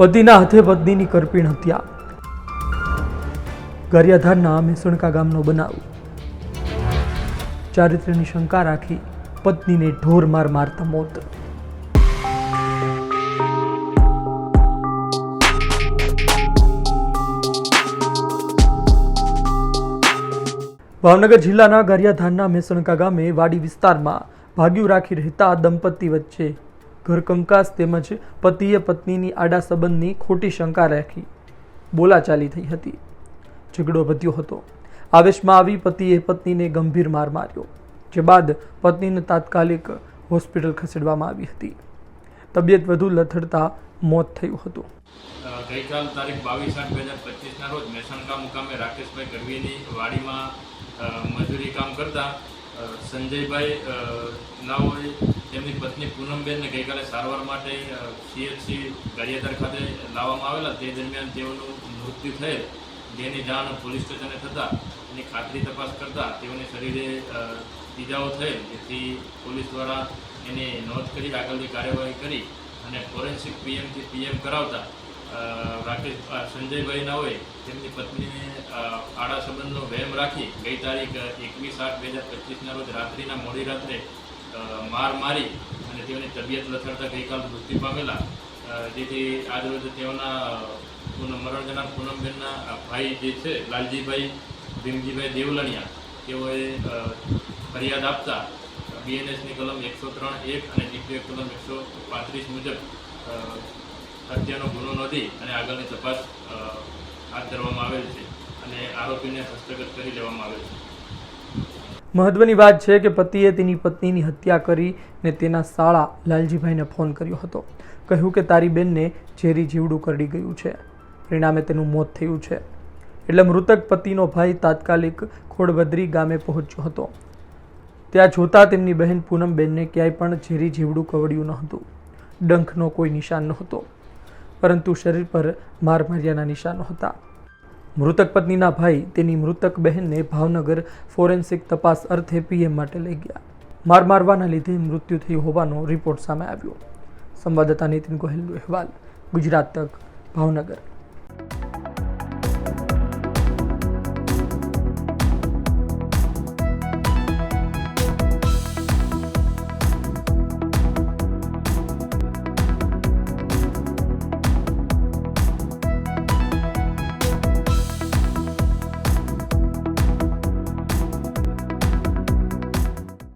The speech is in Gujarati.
પતિના હાથે પત્નીની કરપીણ હત્યા. ગરિયાધારના મેસણકા ગામનો બનાવ. ચારિત્ર્યની શંકા રાખી પત્નીને ઢોર માર મારતા મોત. ભાવનગર જિલ્લાના ગરિયાધારના મેસણકા ગામે વાડી વિસ્તારમાં ભાગ્યું રાખી રહેતા દંપતી વચ્ચે ઘરકંકાસ તેમજ પતિએ પત્નીની આડા સંબંધની ખોટી શંકા રાખી. બોલાચાલી થઈ હતી. ઝઘડો વધ્યો હતો. આવેશમાં આવી પતિએ પત્નીને ગંભીર માર માર્યો, જે બાદ પત્નીને તાત્કાલિક હોસ્પિટલ ખસેડવામાં આવી હતી. તબિયત વધુ લથડતા મોત થયું હતું. ગઈકાલ તારીખ બાવીસ આઠ બે હજાર પચીસના રોજ મેસણકા મુકામે રાકેશભાઈ ગઢવીની વાડીમાં મજૂરી કામ કરતા સંજયભાઈ નાઓએ તેમની પત્ની પૂનમબેનને ગઈકાલે સારવાર માટે સીએચસી ગારિયાધાર ખાતે લાવવામાં આવેલા. તે દરમિયાન તેઓનું મૃત્યુ થયેલ. જેની જાણ પોલીસ સ્ટેશને થતાં એની ખાતરી તપાસ કરતાં તેઓને શરીરે ઈજાઓ થયેલ. જેથી પોલીસ દ્વારા એની નોંધ કરી આગળની કાર્યવાહી કરી અને ફોરેન્સિક પીએમથી પીએમ કરાવતા રાકેશ સંજયભાઈ સંજયભાઈના હોય, તેમની પત્નીને આડા સંબંધનો વહેમ રાખી ગઈ તારીખ એકવીસ આઠ બે હજાર પચીસના રોજ રાત્રિના મોડી રાત્રે માર મારી અને તેઓની તબિયત લથડતા ગઈકાલ મૃત્યુ પામેલા. જેથી આજરોજ તેઓના પૂનમ મરણ જનાર પૂનમબેનના ભાઈ જે છે, લાલજીભાઈ, ભીમજીભાઈ દેવલણિયા, તેઓએ ફરિયાદ આપતા બીએનએસની કલમ એકસો ત્રણ એક અને જીપીએફ કલમ એકસો પાંત્રીસ મુજબ હત્યાનો ગુનો નોંધી અને આગળની તપાસ હાથ ધરવામાં આવેલ છે અને આરોપીને હસ્તગત કરી લેવામાં આવેલ છે. મહત્વની વાત છે કે પતિએ તેની પત્નીની હત્યા કરી ને તેના સાળા લાલજીભાઈને ફોન કર્યો હતો. કહ્યું કે તારી બેનને ઝેરી જીવડું કરડી ગયું છે. પરિણામે તેનું મોત થયું છે. એટલે મૃતક પતિનો ભાઈ તાત્કાલિક ખોડબદરી ગામે પહોંચ્યો હતો. ત્યાં જોતા તેમની બહેન પૂનમબેનને ક્યાંય પણ ઝેરી જીવડું કવડ્યું ન હતું. ડંખનો કોઈ નિશાન નહોતો. પરંતુ શરીર પર માર માર્યાના નિશાનો હતા. મૃતક પત્નીના ભાઈ તેની મૃતક બહેનને ભાવનગર ફોરેન્સિક તપાસ અર્થે પીએમ માટે લઈ ગયા. માર મારવાના લીધે મૃત્યુ થયું હોવાનો રિપોર્ટ સામે આવ્યો. સંવાદદાતા નીતિન ગોહિલનો અહેવાલ, ગુજરાત તક, ભાવનગર.